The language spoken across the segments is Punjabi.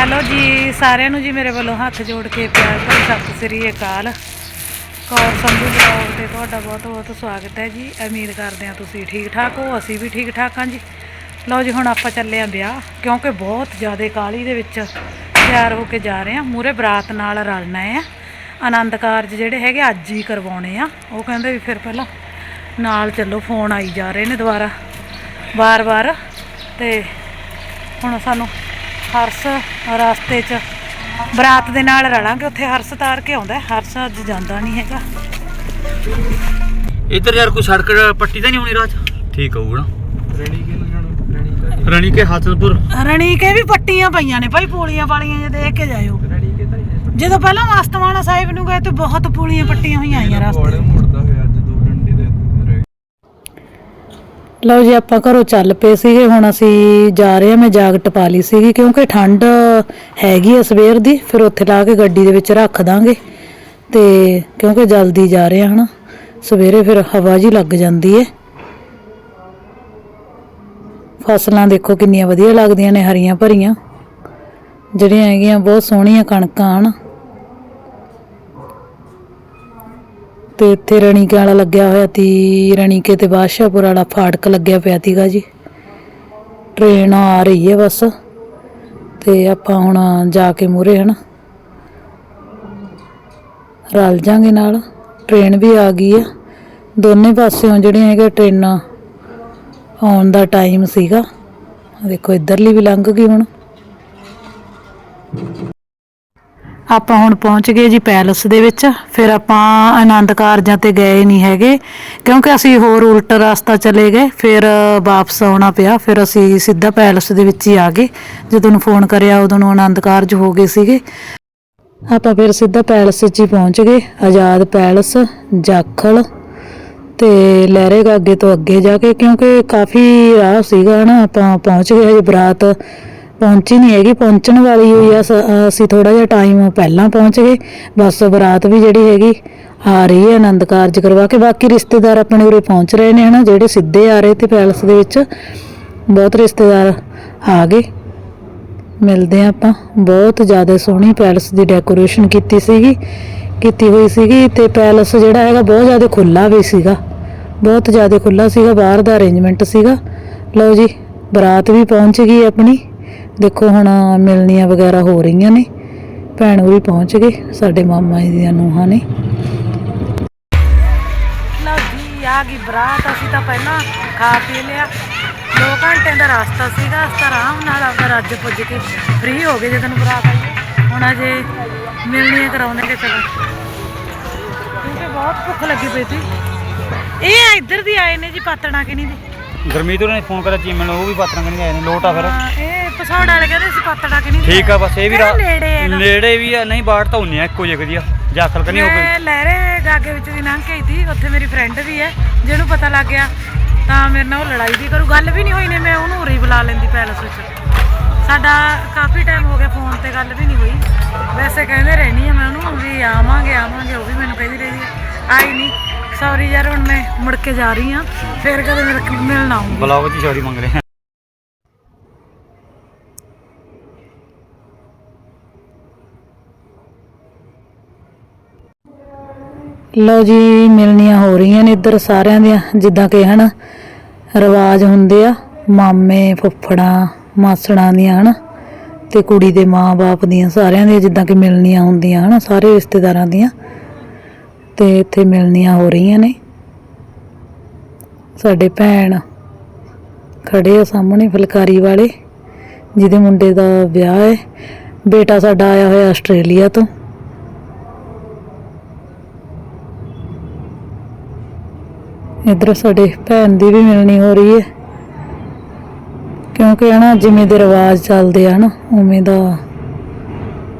ਹੈਲੋ ਜੀ, ਸਾਰਿਆਂ ਨੂੰ ਜੀ ਮੇਰੇ ਵੱਲੋਂ ਹੱਥ ਜੋੜ ਕੇ ਪਿਆਰ ਭਰੀ ਸਤਿ ਸ੍ਰੀ ਅਕਾਲ। ਕੌਰ ਸੰਧੂ ਬਲੌਗ ਤੇ ਤੁਹਾਡਾ ਬਹੁਤ ਬਹੁਤ ਸਵਾਗਤ ਹੈ ਜੀ। ਉਮੀਦ ਕਰਦੇ ਹਾਂ ਤੁਸੀਂ ਠੀਕ ਠਾਕ ਹੋ, ਅਸੀਂ ਵੀ ਠੀਕ ਠਾਕ ਹਾਂ ਜੀ। ਲਓ ਜੀ, ਹੁਣ ਆਪਾਂ ਚੱਲੇ ਆਂ ਵਿਆਹ, ਕਿਉਂਕਿ ਬਹੁਤ ਜ਼ਿਆਦਾ ਕਾਲੀ ਦੇ ਵਿੱਚ ਤਿਆਰ ਹੋ ਕੇ ਜਾ ਰਹੇ ਹਾਂ। ਮੂਰੇ ਬਰਾਤ ਨਾਲ ਰਲਣਾ ਹੈ। ਆਨੰਦ ਕਾਰਜ ਜਿਹੜੇ ਹੈਗੇ ਅੱਜ ਹੀ ਕਰਵਾਉਣੇ ਆ। ਉਹ ਕਹਿੰਦੇ ਵੀ ਫਿਰ ਪਹਿਲਾਂ ਨਾਲ ਚੱਲੋ, ਫੋਨ ਆਈ ਜਾ ਰਹੇ ਨੇ ਦੁਬਾਰਾ, ਵਾਰ-ਵਾਰ। ਤੇ ਹੁਣ ਸਾਨੂੰ ਹਰਸ ਰਸਤੇ 'ਚ। ਬਰਾਤ ਦੇ ਨਾਲ ਰਲਾਂਗੇ ਉੱਥੇ ਹਰਸ ਤਾਰ ਕੇ ਆਉਂਦਾ ਹੈ। ਹਰਸ ਅੱਜ ਜਾਂਦਾ ਨਹੀਂ ਹੈਗਾ। ਇੱਧਰ ਯਾਰ ਕੋਈ ਸੜਕ ਪੱਟੀ ਤਾਂ ਨਹੀਂ ਹੋਣੀ 'ਚ? ਠੀਕ ਹੋਊ ਨਾ। ਰਣੀ ਕੇ ਲਗਾਣਾ ਰਣੀ ਕੇ ਰਣੀ ਹਸਨਪੁਰ। ਵੀ ਪੱਟੀਆਂ ਪਈਆਂ ਨੇ ਭਾਈ ਪੂਲੀਆਂ ਵਾਲੀਆਂ ਜੇ ਦੇਖ ਕੇ ਜਾਇਓ। ਰਣੀ ਜਦੋਂ ਪਹਿਲਾਂ ਮਸਤਵਾਣਾ ਸਾਹਿਬ ਨੂੰ ਗਏ ਤੇ ਬਹੁਤ ਪੂਲੀਆਂ ਪੱਟੀਆਂ ਹੋਈਆਂ ਆਈਆਂ ਰਸਤੇ ਕੋੜੇ ਮੁੜਦਾ ਹੋਇਆ ਅੱਜ ਦੋ ਡੰਡੇ ਦੇ ਰਹਿ ਲਓ ਜੀ, ਆਪਾਂ ਘਰੋਂ ਚੱਲ ਪਏ ਸੀਗੇ, ਹੁਣ ਅਸੀਂ ਜਾ ਰਹੇ ਹਾਂ, ਮੈਂ ਜਾਗਟ ਪਾ ਲਈ ਸੀਗੀ, ਕਿਉਂਕਿ ਠੰਡ ਹੈਗੀ ਆ ਸਵੇਰ ਦੀ, ਫਿਰ ਉੱਥੇ ਲਾ ਕੇ ਗੱਡੀ ਦੇ ਵਿੱਚ ਰੱਖ ਦਾਂਗੇ। ਤੇ ਕਿਉਂਕਿ ਜਲਦੀ ਜਾ ਰਹੇ ਹਾਂ ਹਨਾ? ਸਵੇਰੇ ਫਿਰ ਹਵਾ ਜੀ ਲੱਗ ਜਾਂਦੀ ਏ। ਫਸਲਾਂ ਦੇਖੋ ਕਿੰਨੀਆਂ ਵਧੀਆ ਲੱਗਦੀਆਂ ਨੇ, ਹਰੀਆਂ ਭਰੀਆਂ। ਜਿਹੜੀਆਂ ਹੈਗੀਆਂ, ਬਹੁਤ ਸੋਹਣੀਆਂ ਕਣਕਾਂ, ਹਨ? ਤੇ ਇੱਥੇ ਰਣੀਕੇ ਵਾਲਾ ਲੱਗਿਆ ਹੋਇਆ ਤੀ, ਰਣੀਕੇ ਤੇ ਬਾਦਸ਼ਾਹਪੁਰ ਵਾਲਾ ਫਾਟਕ ਲੱਗਿਆ ਪਿਆ ਤੀਗਾ ਜੀ। ਟ੍ਰੇਨ ਆ ਰਹੀ ਹੈ ਬਸ, ਤੇ ਆਪਾਂ ਹੁਣ ਜਾ ਕੇ ਮੂਰੇ ਹਨ। ਰਲ ਜਾਾਂਗੇ ਨਾਲ ਟ੍ਰੇਨ ਵੀ ਆ ਗਈ ਆ। ਦੋਨੇ ਪਾਸਿਓਂ ਜਿਹੜੀਆਂ ਹੈਗੇ ਟ੍ਰੇਨਾਂ ਆਉਣ ਦਾ ਟਾਈਮ ਸੀਗਾ। ਆਹ ਦੇਖੋ, ਇੱਧਰਲੀ ਵੀ ਲੰਘ ਗਈ ਹੁਣ। ਆਪਾਂ ਹੁਣ ਪਹੁੰਚ ਗਏ ਜੀ ਪੈਲਸ ਦੇ ਵਿੱਚ। ਫਿਰ ਆਪਾਂ ਆਨੰਦ ਕਾਰਜਾਂ ਤੇ ਗਏ ਨਹੀਂ ਹੈਗੇ, ਕਿਉਂਕਿ ਅਸੀਂ ਹੋਰ ਉਲਟ ਰਸਤਾ ਚਲੇ ਗਏ, ਫਿਰ ਵਾਪਸ ਆਉਣਾ ਪਿਆ। ਫਿਰ ਅਸੀਂ ਸਿੱਧਾ ਪੈਲਸ ਦੇ ਵਿੱਚ ਹੀ ਆ ਗਏ। ਜਦੋਂ ਨੂੰ ਫੋਨ ਕਰਿਆ, ਉਦੋਂ ਨੂੰ ਆਨੰਦ ਕਾਰਜ ਹੋ ਗਏ ਸੀਗੇ। ਆਪਾਂ ਫਿਰ ਸਿੱਧਾ ਪੈਲਸ 'ਚ ਹੀ ਪਹੁੰਚ ਗਏ। ਆਜ਼ਾਦ ਪੈਲਸ, ਜਾਖਲ ਤੇ ਲਹਿਰੇ ਅੱਗੇ ਤੋਂ ਅੱਗੇ ਜਾ ਕੇ, ਕਿਉਂਕਿ ਕਾਫੀ ਰਾਹ ਸੀਗਾ ਨਾ, ਆਪਾਂ ਪਹੁੰਚ ਗਏ ਹਜੇ ਬਰਾਤ ਪਹੁੰਚੀ ਨਹੀਂ ਹੈਗੀ, ਪਹੁੰਚਣ ਵਾਲੀ ਹੋਈ ਆ ਅਸੀਂ ਥੋੜਾ ਜਿਹਾ ਟਾਈਮ ਪਹਿਲਾਂ ਪਹੁੰਚ ਗਏ, ਬਸ ਬਰਾਤ ਵੀ ਜਿਹੜੀ ਹੈਗੀ ਆ ਰਹੀ ਹੈ, ਆਨੰਦ ਕਾਰਜ ਕਰਵਾ ਕੇ, ਬਾਕੀ ਰਿਸ਼ਤੇਦਾਰ ਆਪਣੇ ਉਰੇ ਪਹੁੰਚ ਰਹੇ ਨੇ ਹਨਾ, ਜਿਹੜੇ ਸਿੱਧੇ ਆ ਰਹੇ ਤੇ ਪੈਲਸ ਦੇ ਵਿੱਚ, ਬਹੁਤ ਰਿਸ਼ਤੇਦਾਰ ਆ ਗਏ। ਮਿਲਦੇ ਆ ਆਪਾਂ, ਬਹੁਤ ਜ਼ਿਆਦਾ ਸੋਹਣੀ ਪੈਲਸ ਦੀ ਡੈਕੋਰੇਸ਼ਨ ਕੀਤੀ ਸੀਗੀ, ਕੀਤੀ ਹੋਈ ਸੀਗੀ ਤੇ ਪੈਲਸ ਜਿਹੜਾ ਹੈਗਾ ਬਹੁਤ ਜ਼ਿਆਦਾ ਖੁੱਲਾ ਵੀ ਸੀਗਾ, ਬਹੁਤ ਜ਼ਿਆਦਾ ਖੁੱਲਾ ਸੀਗਾ, ਬਾਹਰ ਦਾ ਅਰੇਂਜਮੈਂਟ ਸੀਗਾ। ਲਓ ਜੀ, ਬਰਾਤ ਵੀ ਪਹੁੰਚ ਗਈ ਆਪਣੀ। ਦੇਖੋ ਹੁਣ ਮਿਲਣੀਆਂ ਵਗੈਰਾ ਹੋ ਰਹੀਆਂ ਨੇ। ਭੈਣ ਉਹ ਵੀ ਪਹੁੰਚ ਗਏ, ਸਾਡੇ ਮਾਮਾ ਜੀ ਦੀਆਂ ਨੂੰਹਾਂ ਨੇ। ਲਓ ਜੀ, ਆ ਗਈ ਬਰਾਤ, ਅਸੀਂ ਤਾਂ ਪਹਿਲਾਂ ਖਾ ਪੀ ਲਿਆ। 2 ਘੰਟੇ ਦਾ ਰਸਤਾ ਸੀਗਾ, ਅਸੀਂ ਆਰਾਮ ਨਾਲ ਆਪਦਾ ਰੱਜ ਪੁੱਜ ਕੇ ਫ੍ਰੀ ਹੋ ਗਏ ਜਦੋਂ ਬਰਾਤ ਆਈ। ਹੁਣ ਅਜੇ ਮਿਲਣੀਆਂ ਕਰਾਉਣੇ ਕਿ ਚਲੋ। ਕਿਉਂਕਿ ਬਹੁਤ ਭੁੱਖ ਲੱਗੀ ਪਈ ਸੀ। ਇਹ ਇੱਧਰ ਦੀ ਆਏ ਨੇ ਜੀ ਪਾਤਣਾ ਕਿਨੀ ਦੀ। ਗਰਮੀਤ ਨੇ ਫੋਨ ਕਰਿਆ ਚੀਮੇ ਨੂੰ ਉਹ ਵੀ ਪਾਤਰਾਂ ਕਰੀ ਆਏ ਨੇ ਲੋਟ ਆ ਫਿਰ। ਹਾਂ, ਇਹ ਪਸੌੜ ਵਾਲੇ ਕਹਿੰਦੇ ਸੀ ਪਾਤਣਾ ਕਿਨੀ ਦੀ ਠੀਕ ਆ ਬਸ ਇਹ ਵੀ ਰਾ- ਨੇੜੇ ਹੈਗਾ? ਨੇੜੇ ਵੀ ਆ ਨਹੀਂ ਬਾੜ ਤਾਂ ਹੁੰਨੀ ਆ ਇੱਕੋ ਜਿਹੀ ਵਧੀਆ ਜਾਖਲ ਕਨੀ ਹੋ ਗਈ ਮੈਂ ਲਹਿਰੇ ਗਾਗੇ ਵਿੱਚ ਦੀ ਲੰਘ ਕੇ ਆਈ ਸੀ ਉੱਥੇ ਮੇਰੀ ਫਰੈਂਡ ਵੀ ਹੈ ਜਿਹਨੂੰ ਪਤਾ ਲੱਗ ਗਿਆ ਤਾਂ ਮੇਰੇ ਨਾਲ ਉਹ ਲੜਾਈ ਵੀ ਕਰੂ ਗੱਲ ਵੀ ਨਹੀਂ ਹੋਈ ਨੇ ਮੈਂ ਉਹਨੂੰ ਉਰੇ ਹੀ ਬੁਲਾ ਲੈਂਦੀ ਪੈਲਸ ਵਿੱਚ। ਸਾਡਾ ਕਾਫੀ ਟਾਈਮ ਹੋ ਗਿਆ ਫੋਨ ਤੇ ਗੱਲ ਵੀ ਨਹੀਂ ਹੋਈ। ਵੈਸੇ ਕਹਿੰਦੇ ਰਹਿਣੀ ਆ ਮੈਂ ਉਹਨੂੰ ਵੀ ਆਵਾਂਗੇ ਆਵਾਂਗੇ ਉਹ ਵੀ ਮੈਨੂੰ ਕਹਿੰਦੀ ਰਹੀ ਹੈ। ਆਈ ਨਹੀਂ। ਸੌਰੀ ਯਾਰ ਹੁਣ ਮੈਂ ਮੁੜ ਕੇ ਜਾ ਰਹੀ ਹਾਂ। ਫਿਰ ਕਦੇ ਮਿਲ ਮਿਲਣ ਆਉਂਗੀ ਬਲੌਗ 'ਚ ਸ਼ੌਰੀ ਮੰਗ ਰਹੇ ਆ ਲਓ ਜੀ ਮਿਲਣੀਆਂ ਹੋ ਰਹੀਆਂ ਨੇ ਇੱਧਰ ਸਾਰਿਆਂ ਦੀਆਂ ਜਿੱਦਾਂ ਕਿ ਹਨ ਰਿਵਾਜ ਹੁੰਦੇ ਆ ਮਾਮੇ ਫੁੱਫੜਾਂ ਮਾਸੜਾਂ ਦੀਆਂ ਹਨ ਤੇ ਕੁੜੀ ਦੇ ਮਾਂ-ਬਾਪ ਦੀਆਂ ਸਾਰਿਆਂ ਦੀਆਂ ਜਿੱਦਾਂ ਕਿ ਮਿਲਣੀਆਂ ਹੁੰਦੀਆਂ ਹਨ ਸਾਰੇ ਰਿਸ਼ਤੇਦਾਰਾਂ ਦੀਆਂ। ਤੇ ਇੱਥੇ ਮਿਲਣੀਆਂ ਹੋ ਰਹੀਆਂ ਨੇ। ਸਾਡੇ ਭੈਣ ਖੜੇ ਆ ਸਾਹਮਣੇ ਫੁਲਕਾਰੀ ਵਾਲੇ, ਜਿਹਦੇ ਮੁੰਡੇ ਦਾ ਵਿਆਹ ਹੈ। ਬੇਟਾ ਸਾਡਾ ਆਇਆ ਹੋਇਆ ਆਸਟ੍ਰੇਲੀਆ ਤੋਂ। ਇੱਧਰ ਸਾਡੇ ਭੈਣ ਦੀ ਵੀ ਮਿਲਣੀ ਹੋ ਰਹੀ ਹੈ। ਕਿਉਂਕਿ ਹਨਾ, ਜਿਵੇਂ ਦੇ ਰਿਵਾਜ ਚੱਲਦੇ ਆ ਹਨਾ, ਉਵੇਂ ਦਾ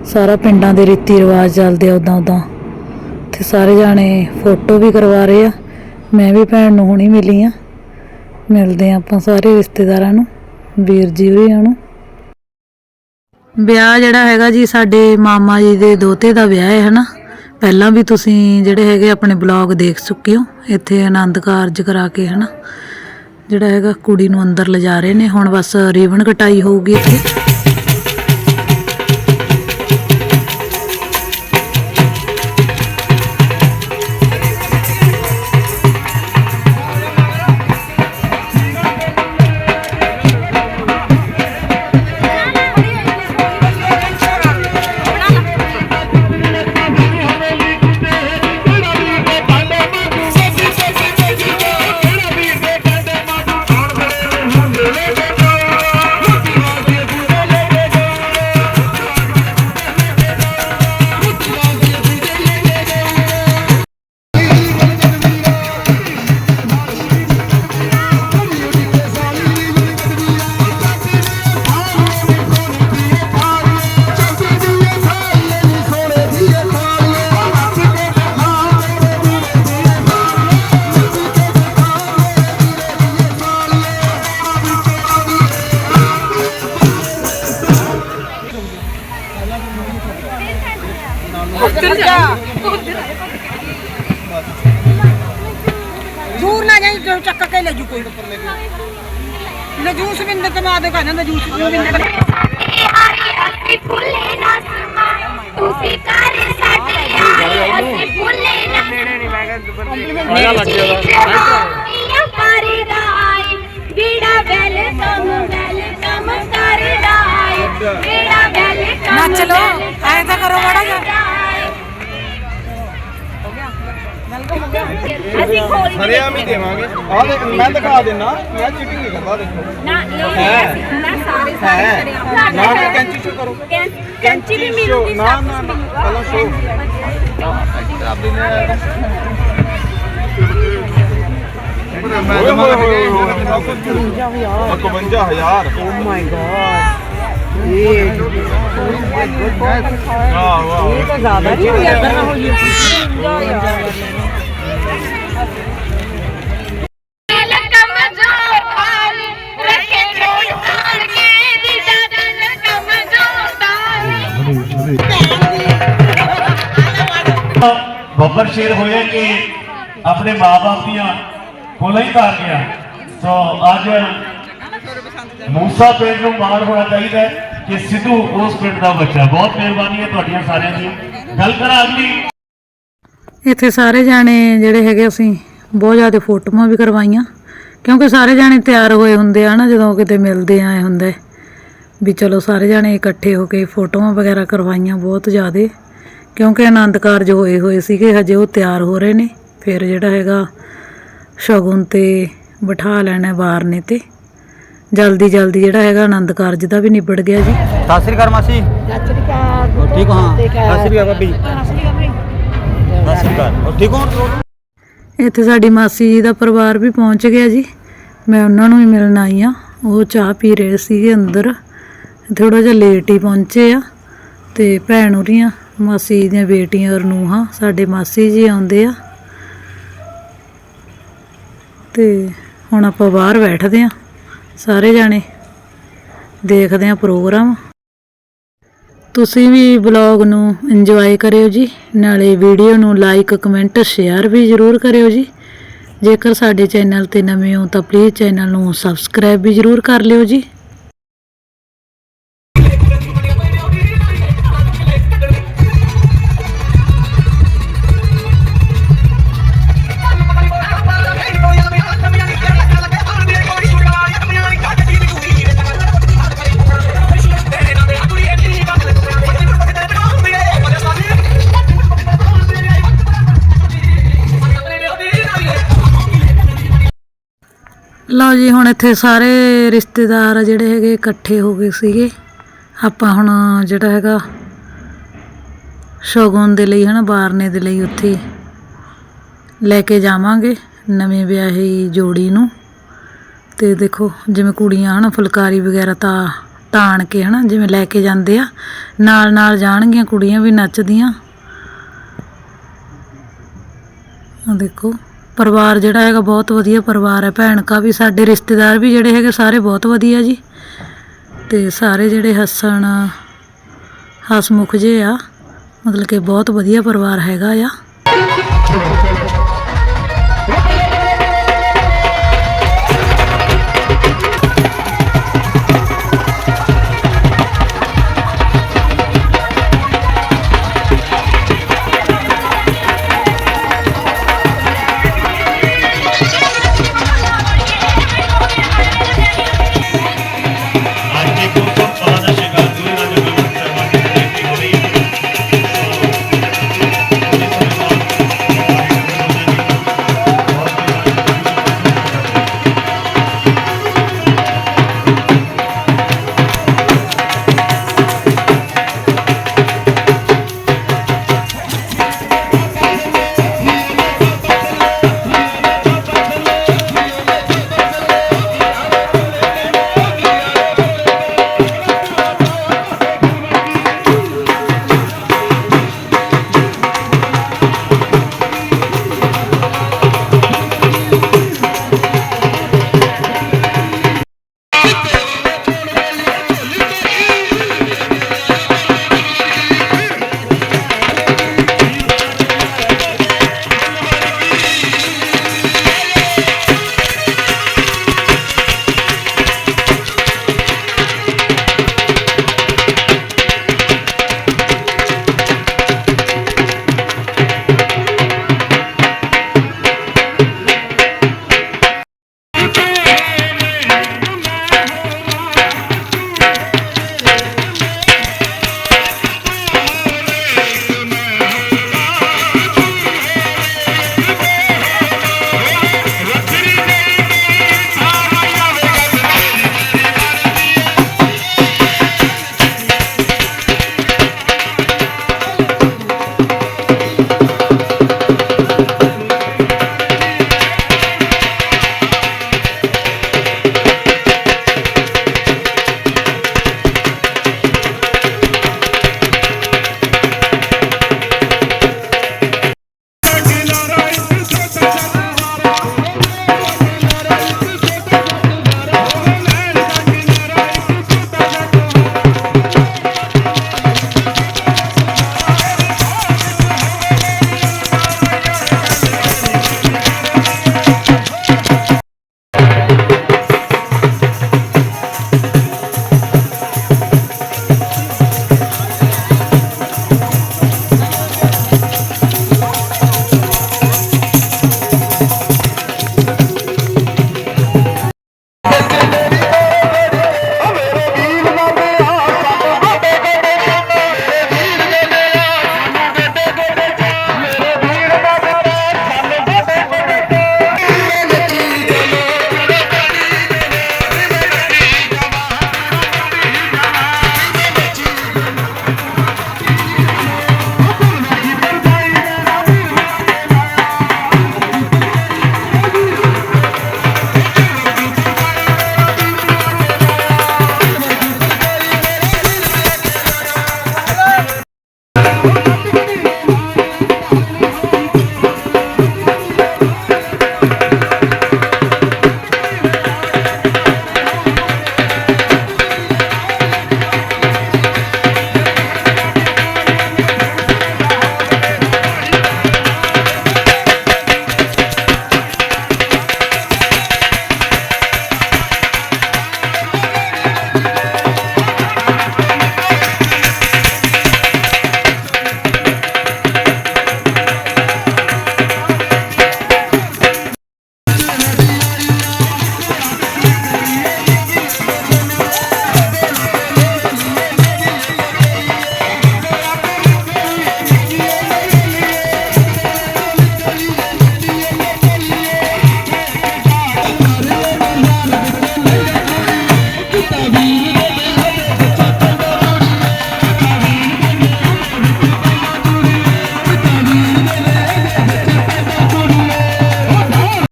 ਸਾਰਾ ਪਿੰਡਾਂ ਦੇ ਰੀਤੀ ਰਿਵਾਜ ਚੱਲਦੇ ਆ ਉਦਾਂ ਉਦਾਂ ਤੇ ਸਾਰੇ ਜਾਣੇ ਫੋਟੋ ਵੀ ਕਰਵਾ ਰਹੇ ਆ। ਮੈਂ ਵੀ ਭੈਣ ਨੂੰ ਹੁਣੀ ਮਿਲੀ ਆ। ਮਿਲਦੇ ਆ ਆਪਾਂ ਸਾਰੇ ਰਿਸ਼ਤੇਦਾਰਾਂ ਨੂੰ, ਵੀਰ ਜੀ ਹੋਰੀਆਂ ਨੂੰ। ਵਿਆਹ ਜਿਹੜਾ ਹੈਗਾ ਜੀ, ਸਾਡੇ ਮਾਮਾ ਜੀ ਦੇ ਦੋਤੇ ਦਾ ਵਿਆਹ ਹੈ, ਹਨਾ? ਪਹਿਲਾਂ ਵੀ ਤੁਸੀਂ ਜਿਹੜੇ ਹੈਗੇ ਆਪਣੇ ਬਲੌਗ ਦੇਖ ਚੁੱਕੇ ਹੋ, ਇੱਥੇ ਆਨੰਦ ਕਾਰਜ ਕਰਾ ਕੇ, ਹਨਾ? ਜਿਹੜਾ ਹੈਗਾ ਕੁੜੀ ਨੂੰ ਅੰਦਰ ਲਿਜਾ ਰਹੇ ਨੇ, ਹੁਣ ਬਸ ਰੀਵਨ ਕਟਾਈ ਹੋਊਗੀ ਇੱਥੇ। ਕਹਿੰਦਾ ਨਜੂਸ ਅਸੀਂ ਭੁੱਲੇ ਨਾ ਤੁਸੀਂ ਕਰ ਸਾਡੇ ਆਏ ਅਸੀਂ ਭੁੱਲੇ ਨਾ ਆਇਆ ਲੱਗ ਗਿਆ ਮੀਆਂ ਕਰਦਾ ਆਏ ਵੀੜਾ ਵੈਲਕਮ ਵੈਲਕਮ ਕਰਦਾ ਆਏ ਵੀੜਾ ਵੈਲਕਮ ਨੱਚ ਲਓ, ਐਂ ਤਾਂ ਕਰੋ ਮਾੜਾ ਜਿਹਾ। ਅਸੀਂ ਖੋਲ ਹਰਿਆ ਵੀ ਦੇਵਾਂਗੇ। ਆ ਦੇਖ ਮੈਂ ਦਿਖਾ ਦਿੰਨਾ ਮੈਂ ਚੀਟਿੰਗ ਨਹੀਂ ਕਰਦਾ ਦੇਖੋ। ਨਾ ਇਹ ਨਾ ਸਾਰੇ ਸਾਰੇ ਨਾ ਨਾ ਕੈਂਚੀ ਸ਼ੋ ਕਰੋ। ਕੈਂਚੀ ਵੀ ਮਿਲੂਗੀ ਨਾ ਨਾ ਨਾ ਪਹਿਲਾਂ ਸ਼ੋ ਮੈਂ ਜਮਾ ਹੋਏ 51000 ਓ ਮਾਈ ਗॉड ਇਹ ਵਾਹ ਵਾਹ। ਇਹ ਤਾਂ ਜ਼ਿਆਦਾ ਨਹੀਂ ਹੋਇਆ। ਕਰਨਾ ਹੋ ਜੀ ਲਕਮ ਬੱਬਰ ਸ਼ੇਰ ਹੋਇਆ ਕਿ ਆਪਣੇ ਮਾਪੇ ਦੀਆਂ ਕੋਲਾਂ ਹੀ ਧਾਰ ਗਿਆ। ਸੋ ਅੱਜ ਮੂਸਾ ਪਿੰਡ ਨੂੰ ਮਾਣ ਹੋਣਾ ਚਾਹੀਦਾ ਹੈ ਕਿ ਸਿੱਧੂ ਉਸ ਪਿੰਡ ਦਾ ਬੱਚਾ। ਬਹੁਤ ਮਿਹਰਬਾਨੀ ਹੈ ਤੁਹਾਡੀਆਂ ਸਾਰਿਆਂ ਦੀ। ਗੱਲ ਕਰਾਂ ਅਗਲੀ। ਇੱਥੇ ਸਾਰੇ ਜਾਣੇ ਜਿਹੜੇ ਹੈਗੇ, ਅਸੀਂ ਬਹੁਤ ਜ਼ਿਆਦਾ ਫੋਟੋਆਂ ਵੀ ਕਰਵਾਈਆਂ। ਕਿਉਂਕਿ ਸਾਰੇ ਜਾਣੇ ਤਿਆਰ ਹੋਏ ਹੁੰਦੇ ਆ ਨਾ, ਜਦੋਂ ਕਿਤੇ ਮਿਲਦੇ ਆਏ ਹੁੰਦੇ ਵੀ ਚਲੋ ਸਾਰੇ ਜਾਣੇ ਇਕੱਠੇ ਹੋ ਕੇ ਫੋਟੋਆਂ ਵਗੈਰਾ ਕਰਵਾਈਆਂ ਬਹੁਤ ਜ਼ਿਆਦਾ। ਕਿਉਂਕਿ ਆਨੰਦ ਕਾਰਜ ਹੋਏ ਹੋਏ ਸੀਗੇ ਹਜੇ ਉਹ ਤਿਆਰ ਹੋ ਰਹੇ ਨੇ। ਫਿਰ ਜਿਹੜਾ ਹੈਗਾ ਸ਼ਗੁਨ ਤੇ ਬਿਠਾ ਲੈਣਾ ਬਾਹਰ ਨੇ ਤੇ। ਜਲਦੀ ਜਲਦੀ ਜਿਹੜਾ ਹੈਗਾ ਆਨੰਦ ਕਾਰਜ ਦਾ ਵੀ ਨਿਬੜ ਗਿਆ ਜੀ। ਸਤਿ ਸ੍ਰੀ ਅਕਾਲ ਮਾਸੀ। ਸਤਿ ਸ੍ਰੀ ਅਕਾਲ। ਠੀਕ ਹੋ? ਸਤਿ ਸ੍ਰੀ ਅਕਾਲ। ਭਾਬੀ ਸਤਿ ਸ੍ਰੀ ਅਕਾਲ ਹੋਰ ਠੀਕ ਹੋ? ਇੱਥੇ ਸਾਡੀ ਮਾਸੀ ਜੀ ਦਾ ਪਰਿਵਾਰ ਵੀ ਪਹੁੰਚ ਗਿਆ ਜੀ। ਮੈਂ ਉਹਨਾਂ ਨੂੰ ਹੀ ਮਿਲਣ ਆਈ ਆ ਉਹ ਚਾਹ ਪੀ ਰਹੇ ਸੀਗੇ ਅੰਦਰ। ਥੋੜਾ ਜਿਹਾ ਲੇਟ ਹੀ ਪਹੁੰਚੇ ਆ ਤੇ ਭੈਣ ਉਰੀਆਂ ਮਾਸੀ ਦੀਆਂ ਬੇਟੀਆਂ ਔਰ ਨੂੰਹਾਂ ਸਾਡੇ ਮਾਸੀ ਜੀ ਆਉਂਦੇ ਆ। ਤੇ ਹੁਣ ਆਪਾਂ ਬਾਹਰ ਬੈਠਦੇ ਆ, ਸਾਰੇ ਜਾਣੇ ਦੇਖਦੇ ਆ ਪ੍ਰੋਗਰਾਮ। ਤੁਸੀਂ ਵੀ ਬਲੌਗ ਨੂੰ ਇੰਜੋਏ ਕਰਿਓ ਜੀ, ਨਾਲੇ ਵੀਡੀਓ ਨੂੰ ਲਾਈਕ ਕਮੈਂਟ ਸ਼ੇਅਰ ਵੀ ਜ਼ਰੂਰ ਕਰਿਓ ਜੀ। ਜੇਕਰ ਸਾਡੇ ਚੈਨਲ ਤੇ ਨਵੇਂ ਹੋ ਤਾਂ ਪਲੀਜ਼ ਚੈਨਲ ਨੂੰ ਸਬਸਕ੍ਰਾਈਬ ਵੀ ਜ਼ਰੂਰ ਕਰ ਲਿਓ ਜੀ। ਲਓ ਜੀ, ਹੁਣ ਇੱਥੇ ਸਾਰੇ ਰਿਸ਼ਤੇਦਾਰ ਜਿਹੜੇ ਹੈਗੇ ਇਕੱਠੇ ਹੋ ਗਏ ਸੀਗੇ। ਆਪਾਂ ਹੁਣ ਜਿਹੜਾ ਹੈਗਾ ਸ਼ਗਨ ਦੇ ਲਈ ਹਨਾ, ਬਾਰਨੇ ਦੇ ਲਈ ਉੱਥੇ ਲੈ ਕੇ ਜਾਵਾਂਗੇ ਨਵੇਂ ਵਿਆਹੀ ਜੋੜੀ ਨੂੰ। ਤੇ ਦੇਖੋ, ਜਿਵੇਂ ਕੁੜੀਆਂ ਹਨਾ, ਫੁਲਕਾਰੀ ਵਗੈਰਾ ਤਾਂ ਤਾਣ ਕੇ ਹਨਾ, ਜਿਵੇਂ ਲੈ ਕੇ ਜਾਂਦੇ ਆ। ਨਾਲ ਨਾਲ ਜਾਣਗੀਆਂ ਕੁੜੀਆਂ ਵੀ ਨੱਚਦੀਆਂ। ਆ ਦੇਖੋ। ਪਰਿਵਾਰ ਜਿਹੜਾ ਹੈਗਾ ਬਹੁਤ ਵਧੀਆ ਪਰਿਵਾਰ ਹੈ। ਭੈਣ ਕਾ ਵੀ, ਸਾਡੇ ਰਿਸ਼ਤੇਦਾਰ ਵੀ ਜਿਹੜੇ ਹੈਗੇ ਸਾਰੇ ਬਹੁਤ ਵਧੀਆ ਜੀ। ਤੇ ਸਾਰੇ ਜਿਹੜੇ ਹੱਸਣ, ਹਸਮੁਖ ਜੇ ਆ। ਮਤਲਬ ਕਿ ਬਹੁਤ ਵਧੀਆ ਪਰਿਵਾਰ ਹੈਗਾ ਆ।